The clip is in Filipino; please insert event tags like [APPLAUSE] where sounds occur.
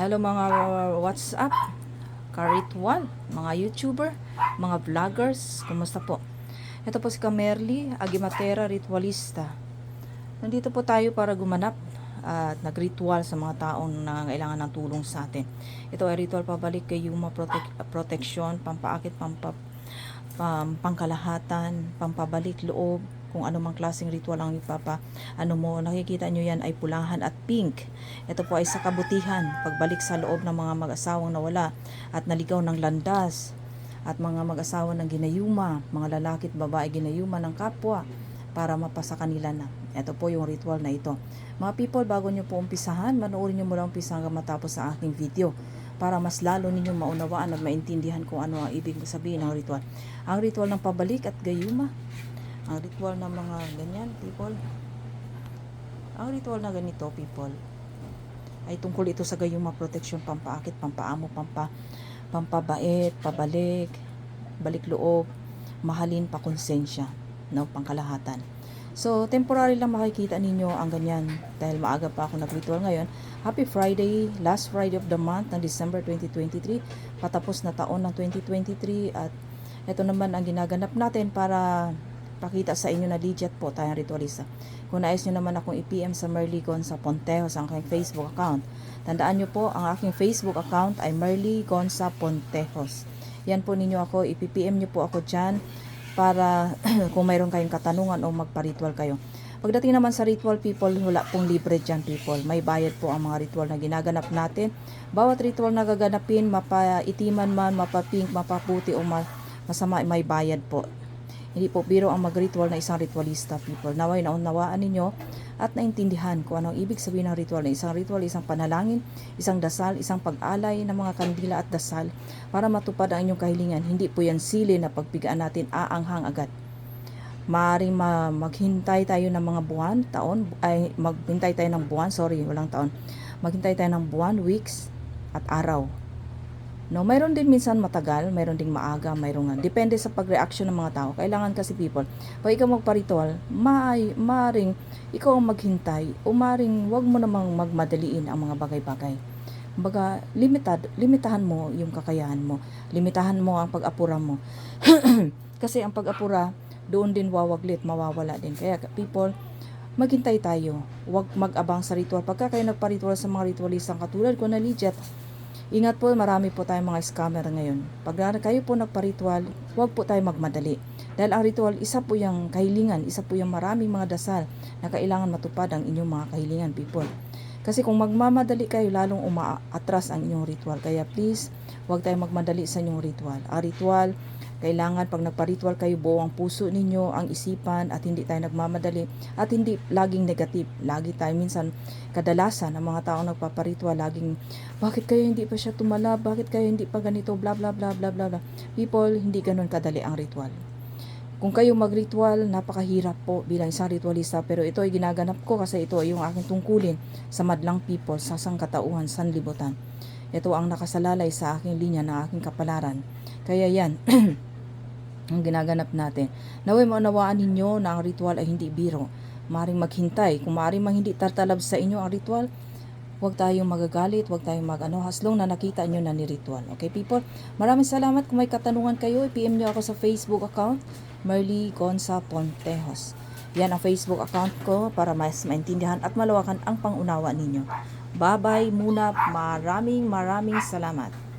Hello mga WhatsApp, ka-ritual, mga YouTuber, mga vloggers, kumusta po? Ito po si Kamerly, Agimatera Ritualista. Nandito po tayo para gumanap at nagritual sa mga taong nangangailangan ng tulong sa atin. Ito ay ritual pabalik kay Yuma Protek- Protection, pampaakit, pampa, pam, pampabalik loob, kung ano mang klaseng ritual ang ipapa ano mo nakikita nyo yan ay pulahan at pink. Ito po ay sa kabutihan pagbalik sa loob ng mga mag-asawang nawala at naligaw ng landas at mga mag-asawa ng ginayuma mga lalaki at babae ginayuma ng kapwa para mapasa kanila na. Ito po yung ritual na ito. Mga people bago nyo po umpisahan manoorin nyo mula umpisa hanggang matapos sa aking video para mas lalo ninyong maunawaan at maintindihan kung ano ang ibig sabihin ng ritual. Ang ritual ng pabalik at gayuma ang ritual ng mga ganyan, people. Ang ritual na ganito, people, ay tungkol ito sa gayuma protection, pampaakit, pampaamo, pampa, pampabait, pabalik, balik loob, mahalin, pakonsensya, no, pangkalahatan. So, temporary lang makikita ninyo ang ganyan dahil maaga pa ako nag-ritual ngayon. Happy Friday, last Friday of the month ng December 2023. Patapos na taon ng 2023 at ito naman ang ginaganap natin para pakita sa inyo na legit po tayong ritualista. Kung nais nyo naman akong i-PM sa Merly Gonza Pontejo sa aking Facebook account. Tandaan nyo po, ang aking Facebook account ay Merly Gonza Pontejos. Yan po ninyo ako, i-PM nyo po ako dyan para [CLEARS THROAT] kung mayroon kayong katanungan o magpa-ritual kayo. Pagdating naman sa ritual people, wala pong libre dyan people. May bayad po ang mga ritual na ginaganap natin. Bawat ritual na gaganapin, mapaitiman man, mapapink, mapaputi o ma- masama, may bayad po. Hindi po biro ang mag-ritual na isang ritualista people. Naway naunawaan ninyo at naintindihan kung anong ibig sabihin ng ritual na isang ritual, isang panalangin, isang dasal, isang pag-alay ng mga kandila at dasal para matupad ang inyong kahilingan. Hindi po yan sili na pagpigaan natin aanghang agad. Maaring ma- maghintay tayo ng mga buwan, taon, ay maghintay tayo ng buwan, sorry, walang taon. Maghintay tayo ng buwan, weeks, at araw. No, mayroon din minsan matagal, mayroon ding maaga, mayroon nga. Depende sa pag-reaction ng mga tao. Kailangan kasi people, pag ikaw magpa-ritual, maay, maaring ikaw ang maghintay, o maaring wag mo namang magmadaliin ang mga bagay-bagay. Kumbaga, limitad, limitahan mo yung kakayahan mo. Limitahan mo ang pag-apura mo. [CLEARS THROAT] kasi ang pag-apura, doon din wawaglit, mawawala din. Kaya people, maghintay tayo. Huwag mag-abang sa ritual. Pagka kayo nagpa-ritual sa mga ritualistang katulad ko na legit, Ingat po, marami po tayong mga scammer ngayon. Pag kayo po nagpa-ritual, huwag po tayo magmadali. Dahil ang ritual, isa po yung kahilingan, isa po yung maraming mga dasal na kailangan matupad ang inyong mga kahilingan, people. Kasi kung magmamadali kayo, lalong umaatras ang inyong ritual. Kaya please, huwag tayong magmadali sa inyong ritual. Ang ritual, kailangan pag nagpa-ritual kayo, buo ang puso ninyo, ang isipan, at hindi tayo nagmamadali, at hindi laging negative. Lagi tayo minsan, kadalasan, ang mga tao nagpaparitual, laging, bakit kayo hindi pa siya tumala, bakit kayo hindi pa ganito, bla bla bla bla bla. People, hindi ganun kadali ang ritual. Kung kayo mag-ritual, napakahirap po bilang isang ritualista, pero ito ay ginaganap ko kasi ito ay yung aking tungkulin sa madlang people, sa sangkatauhan, sanlibutan. Ito ang nakasalalay sa aking linya ng aking kapalaran. Kaya yan, [CLEARS THROAT] ang ginaganap natin. Naway maunawaan ninyo na ang ritual ay hindi biro. Maring maghintay. Kung maring mang hindi tartalab sa inyo ang ritual, huwag tayong magagalit, huwag tayong magano, haslong na nakita nyo na ni ritual. Okay people? Maraming salamat. Kung may katanungan kayo, i-PM nyo ako sa Facebook account, Merly Gonza Pontejos. Yan ang Facebook account ko para mas maintindihan at malawakan ang pangunawa ninyo. Bye-bye muna. Maraming maraming salamat.